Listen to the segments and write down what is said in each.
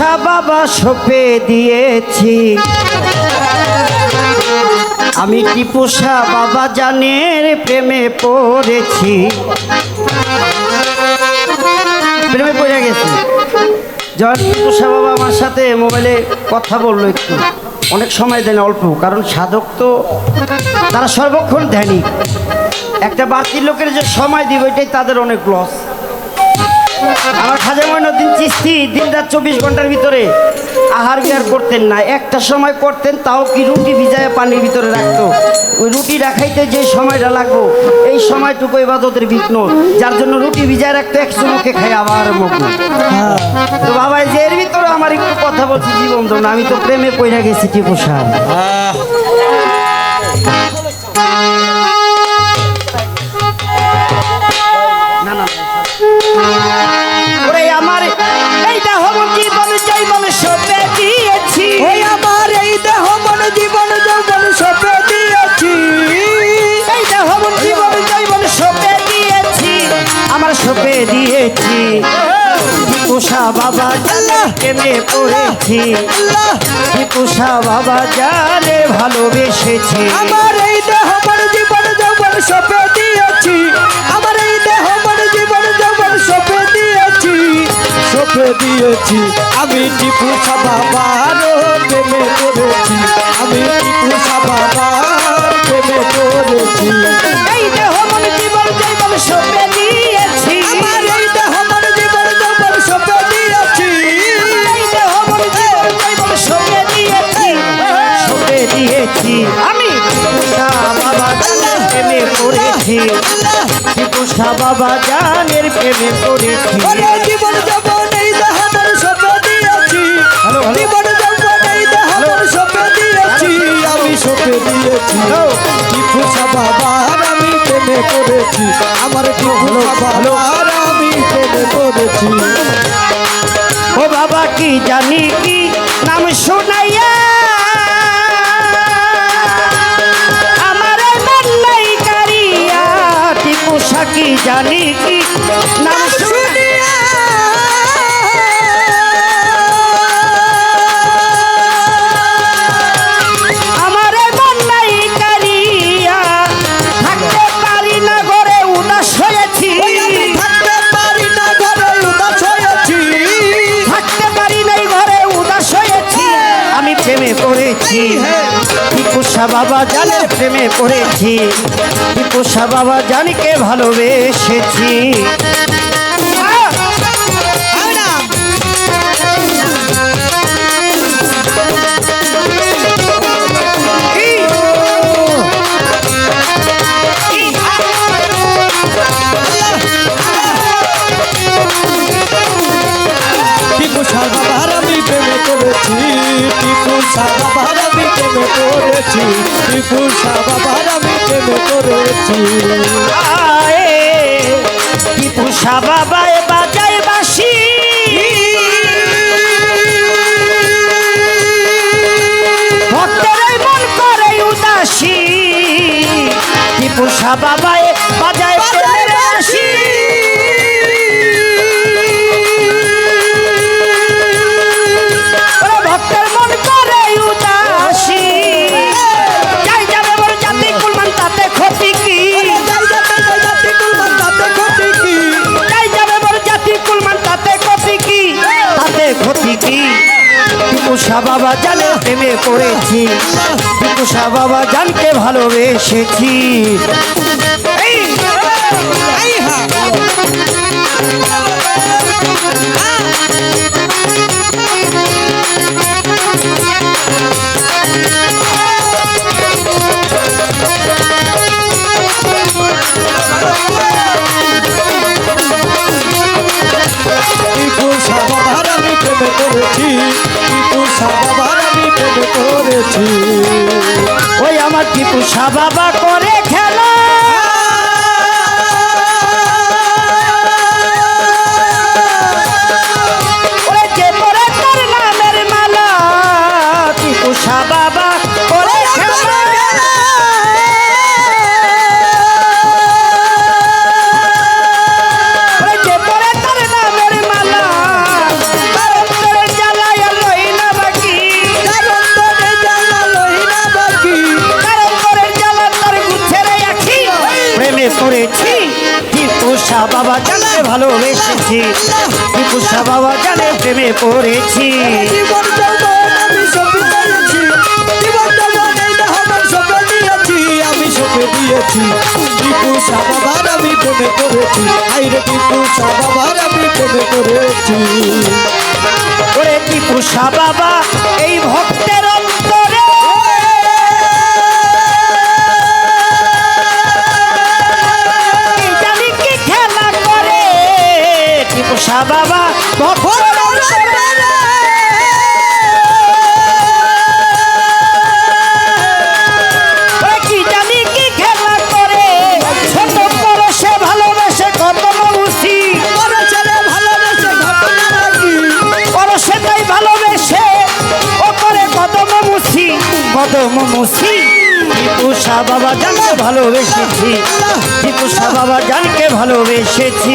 পোষা বাবা সপে দিয়েছি। আমি টিপুষা বাবা জানের প্রেমে পড়েছি? প্রেমে পড়ে গেছি। যখন টিপুষা বাবা আমার সাথে মোবাইলে কথা বলল একটু। অনেক সময় দেন অল্প, কারণ সাধক তো তারা সর্বক্ষণ ধ্যানী। একটা বাড়তি লোকের যে সময় দিব, এটাই তাদের অনেক লস আমার খাজা মইনুদ্দিন চিস্তি দিন রাত চব্বিশ ঘণ্টার ভিতরে আহার বিহার করতেন না। একটা সময় করতেন, তাও কি রুটি ভিজায় পানির ভিতরে রাখতো? ওই রুটি রাখাইতে যে সময়টা লাগবো, এই সময়টুকু ইবাদতের বিঘ্ন। যার জন্য রুটি ভিজায় রাখতো এক চুমুকে খাই আবার মুখ তো বাবা যে এর ভিতরে আমার একটু কথা বলছি জীবন ধরুন আমি তো প্রেমে পড়ে গেছি টিপু সাহেব আমার দিয়েছি। পোষা বাবা প্রেমে পড়েছি। পোষা বাবা জানে ভালোবেসেছি। আমার এই দেহ মন জীবন যৌবন সপে দিয়েছি। আমার এই দেহ মন জীবন যৌবন সপে দিয়েছি। সপে দিয়েছি। আমি টিপু বাবার প্রেমে পড়েছি। আমি টিপু বাবার প্রেমে পড়েছি। এই দেহ মন জীবন জৈবন সপে পোষা বাবা জানের প্রেমে পড়েছি। জীবন দিয়েছি। জীবন দিয়েছি। আমি দিয়েছি। বাবার আমি প্রেমে করেছি আমার বাবার আমি প্রেমে করেছি ও বাবা কি জানি কি? নাম শুনাইয়া সাকি জানি কি? নাম শুনিয়া টিপুষা বাবা জানে প্রেমে পড়েছি। টিপুষা বাবা জানিকে ভালোবেসেছি। করেছি টিপু বাবার আমি প্রেম করেছি। বাবায় বাজায় বাসি মন করে উদাসী। পড়েছি টিপুষা বাবা জানকে ভালোবেসেছি। করেছি ওই পুষা বাবা করে। সাবাবার আমি প্রেমে করেছি আইরে টিপু সাবাবার আমি প্রেমে করেছি ওরে টিপু শাহ এই ভক্তের ও করে কদম মুসি কদম মুসি টিপু শাহ বাবা জানকে ভালোবেসেছি। টিপু শাহ বাবা জানকে ভালোবেসেছি।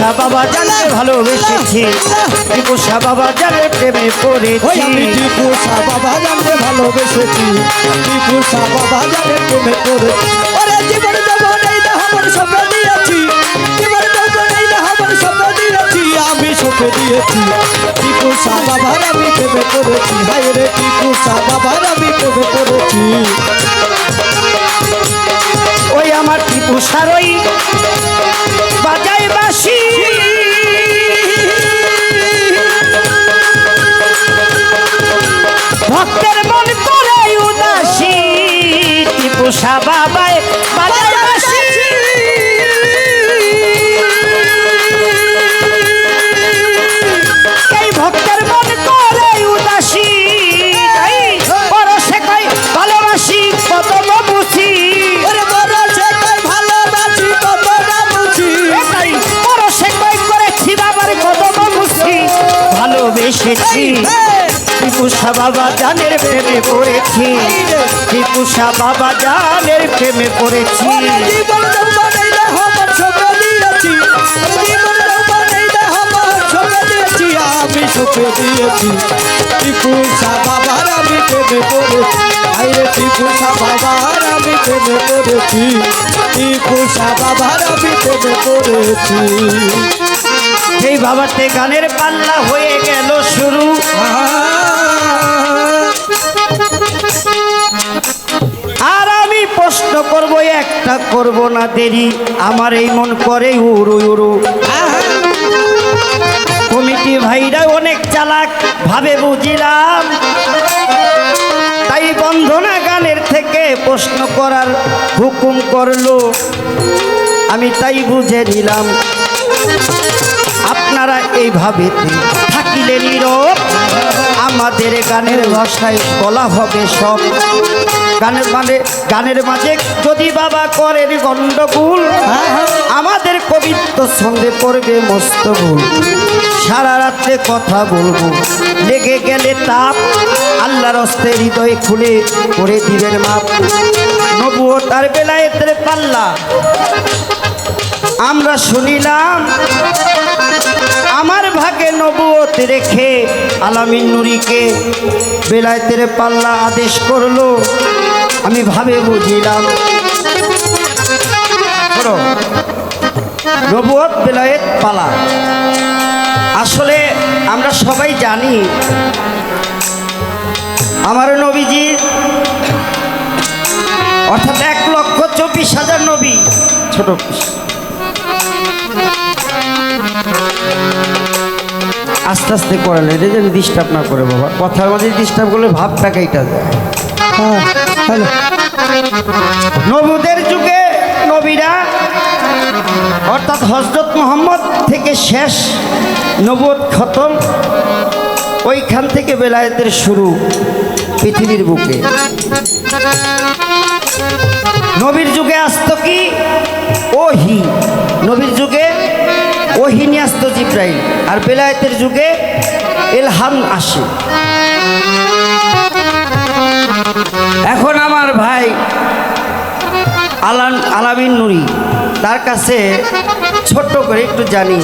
শাহ বাবা জানে ভালোবেসেছি। টিপু শাহ বাবা জানে প্রেমে পড়েছি। টিপু বাবা জানতে ভালোবেসেছি টিপু বাবা জানে প্রেমে করেছি ওরে জীবন যৌবন এই দেহ মন সপে দিয়েছি জীবন যৌবন এই দেহ মন সপে দিয়েছি আমি সপে দিয়েছি। টিপু আমি প্রেমে করেছি হাই রে টিপু বাবার আমি প্রেমে করেছি ওই আমার টিপু সারই টিপু শাহ টিপুষা বাবা জানের প্রেমে পড়েছি। টিপুষা বাবা জানের প্রেমে পড়েছি। আমি সপে দিয়েছি। টিপু বাবার আমি প্রেমে পড়েছি। আইরে টিপু বাবার আমি প্রেমে পড়েছি। টিপু বাবার আমি প্রেমে পড়েছি। সেই বাবাতে গানের পাল্লা হয়ে গেল শুরু। আর আমি প্রশ্ন করব, একটা করব না দেরি। আমার এই মন করে উড়ু উড়ু। কমিটি ভাইরা অনেক চালাক, ভাবে বুঝিলাম। তাই বন্ধনা গানের থেকে প্রশ্ন করার হুকুম করল। আমি তাই বুঝে নিলাম। আপনারা এইভাবে থাকিলে নীরব। আমাদের গানের ভাষায় বলা হবে সব। গানের মানে গানের মাঝে যদি বাবা করেন গণ্ডগোল আমাদের কবিত্ব সঙ্গে পড়বে মস্ত ভুল। সারা রাত্রে কথা বলব, লেগে গেলে তাপ, আল্লাহর হস্তে হৃদয় খুলে করে দিবেন মাপ। নবুও তার বেলায় পাল্লা, আমরা শুনিলাম আমার ভাগে নবুয়ত রেখে আলামিন নুরিকে বেলায়েতের পাল্লা আদেশ করল। আমি ভাবে বুঝিলাম। শোনো, নবুয়ত বেলায়েত পালা। আসলে আমরা সবাই জানি আমার নবীজি অর্থাৎ এক লক্ষ চব্বিশ হাজার নবী। ছোট আস্তে আস্তে করালে এটা যেন ডিস্টার্ব না করে বাবা। কথার মাঝে ডিস্টার্ব করলে ভাব হ্যাঁ হ্যালো নবুদের যুগে নবীরা, অর্থাৎ হজরত মোহাম্মদ থেকে শেষ নবদ খতম, ওইখান থেকে বেলায়েতের শুরু পৃথিবীর বুকে। নবীর যুগে আসত কি? ওহি। নবীর যুগে ওহি নিয়ে আসতো জিব্রাইল আর বেলায়েতের যুগে এলহাম আসে এখন আমার ভাই আলান আলামিন নুরি তার কাছে ছোট্ট করে একটু জানি।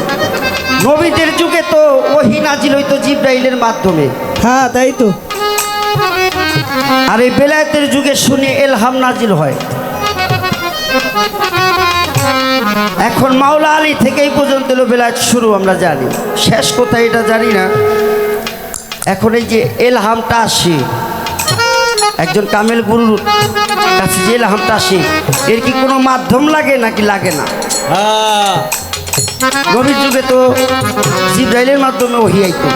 নবীদের যুগে তো ওহি নাজিল হইতো জিব্রাইলের মাধ্যমে। হ্যাঁ তাই তো। আর এই বেলায়েতের যুগে শুনে এলহাম নাজিল হয়। এখন মাওলা আলী থেকেই পর্যন্ত বেলায়েত শুরু আমরা জানি। শেষ কোথায় এটা জানি না। এখন এই যে এলহামটা আসে। একজন কামেল গুরুর কাছে যে এলহামটা আসে এর কি কোনো মাধ্যম লাগে নাকি লাগে না? হ্যাঁ। নবীর যুগে তো জিব্রাইলের মাধ্যমে ওহি আইতো।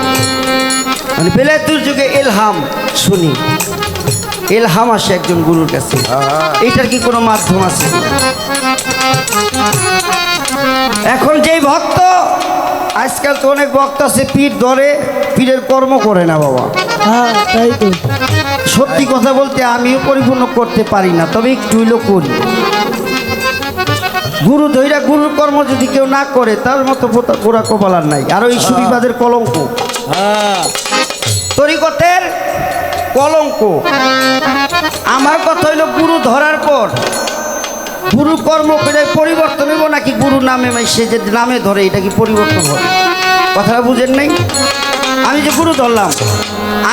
মানে বেলায়েতের যুগে এলহাম শুনি। এলহাম আসে একজন গুরুর কাছে। এইটার কি কোনো মাধ্যম আছে? এখন যেই ভক্ত আজকাল তো অনেক ভক্ত আছে পীর ধরে পীরের কর্ম করে না বাবা। হ্যাঁ তাই তো। সত্যি কথা বলতে আমিও পরিপূর্ণ করতে পারি না তবে একটু হইলেও করি। গুরু ধৈরা গুরুর কর্ম যদি কেউ না করে তার মতো পোড়া কপালার নাই। আর ওই সুবিবাদের কলঙ্ক। হ্যাঁ। তরিকতের কলঙ্ক। আমার কথা হইল গুরু ধরার পর। গুরু কর্ম করে পরিবর্তন হইব নাকি গুরু নামে সে যে নামে ধরে, এটা কি পরিবর্তন হবে? কথাটা বুঝেন নাই? আমি যে গুরু ধরলাম,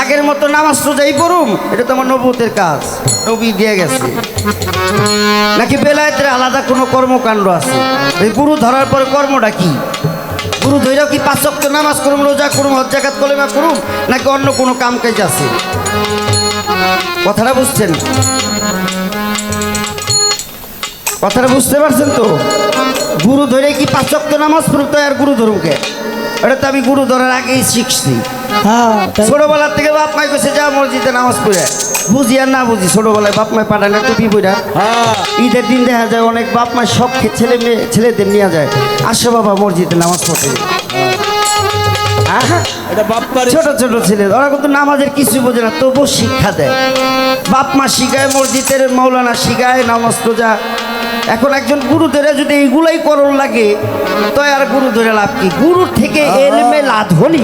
আগের মতো নামাজ রোজাই পড়ুম, এটা তো আমার নবুতের কাজ, নবী দিয়ে গেছে। নাকি বেলায়েতের আলাদা কোনো কর্মকাণ্ড আছে? এই গুরু ধরার পরে কর্মটা কি? গুরু ধৈরাও কি পাঁচ ওয়াক্ত নামাজ করুম, রোজা করুম হজ্জাকাত কলেমা করুম, নাকি অন্য কোনো কাম কাজ আছে? কথাটা বুঝছেন? কথাটা বুঝতে পারছেন তো? গুরু ধরে কি পাঁচ ওয়াক্ত নামাজ পড়ুম তো আর গুরু ধরুমকে? এটা তো আমি গুরু ধরার আগেই শিখছি। হ্যাঁ ছোটবেলার থেকে বাপ মাই কইছে যা মসজিদে নামাজ পড়ে। বুঝি আর না বুঝি ছোটবেলায় বাপ মাই পাঠায় না টুপি পড়া হ্যাঁ। ঈদের দিন দেখা যায় অনেক বাপ মায়ের সব ছেলে মেয়ে ছেলেদের নিয়ে যায়। আসো বাবা মসজিদে নামাজ পড়তে। এটা বাপ্পার ছোট ছোট ছেলে ওরা কিন্তু নামাজের কিছু বোঝে না তবু শিক্ষা দেয়। বাপ মা শিখায় মসজিদের মৌলানা শিখায় নামাজ রোজা এখন একজন গুরু ধরে যদি এইগুলাই করণ লাগে তো আর গুরু ধরে লাভ কি? গুরুর থেকে এলমে লাধনি।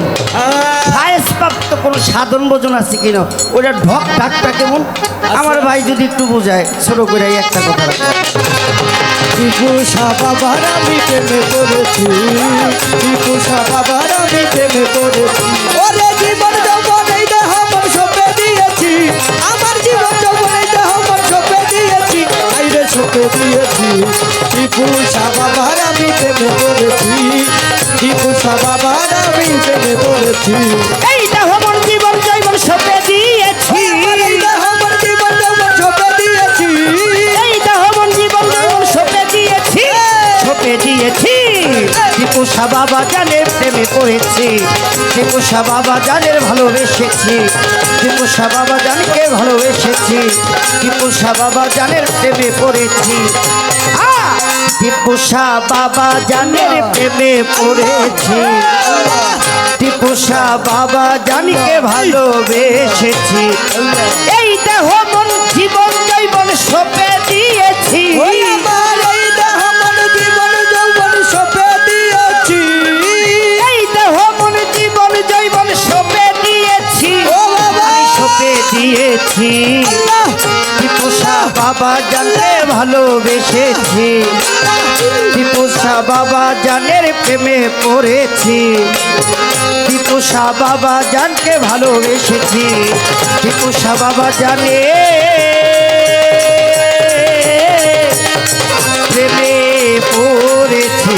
প্রাপ্ত কোনো সাধন ভোজন আছে কিনা? ওটা ঢক ঢাকটা কেমন? আমার ভাই যদি একটু বোঝায় ছোট করে একটা কথা রাখো। টিপুষা বাবার আমি প্রেমে পড়েছি। টিপুষা বাবার আমি প্রেমে পড়েছি। ওরে জীবন যৌবন এই দেহ মন সপে দিয়েছি দিয়েছি। টিপুষা সাবাবার আমি প্রেমে পড়েছি? টিপুষা সাবাবার আমি প্রেমে পড়েছি? এইটা হমন জীবন জৈবন সপে দিয়েছি। দিয়েছি। টিপুষা বাবা জানের প্রেমে পড়েছি। টিপুষা বাবা জানের ভালোবেসেছি। টিপুষা বাবা জানকে ভালোবেসেছি। টিপুষা বাবা জানের প্রেমে পড়েছি! টিপুষা বাবা জানের প্রেমে পড়েছি। টিপুষা বাবা জানিকে ভালোবেসেছি। এই দেহ মন জীবন জৈবন সপে দিয়েছি। দিয়েছি। বাবা জানে ভালোবেসেছি। টিপুসা বাবা জানের প্রেমে পড়েছি। টিপুসা বাবা জানকে ভালোবেসেছি। টিপুসা বাবা জানে প্রেমে পড়েছি।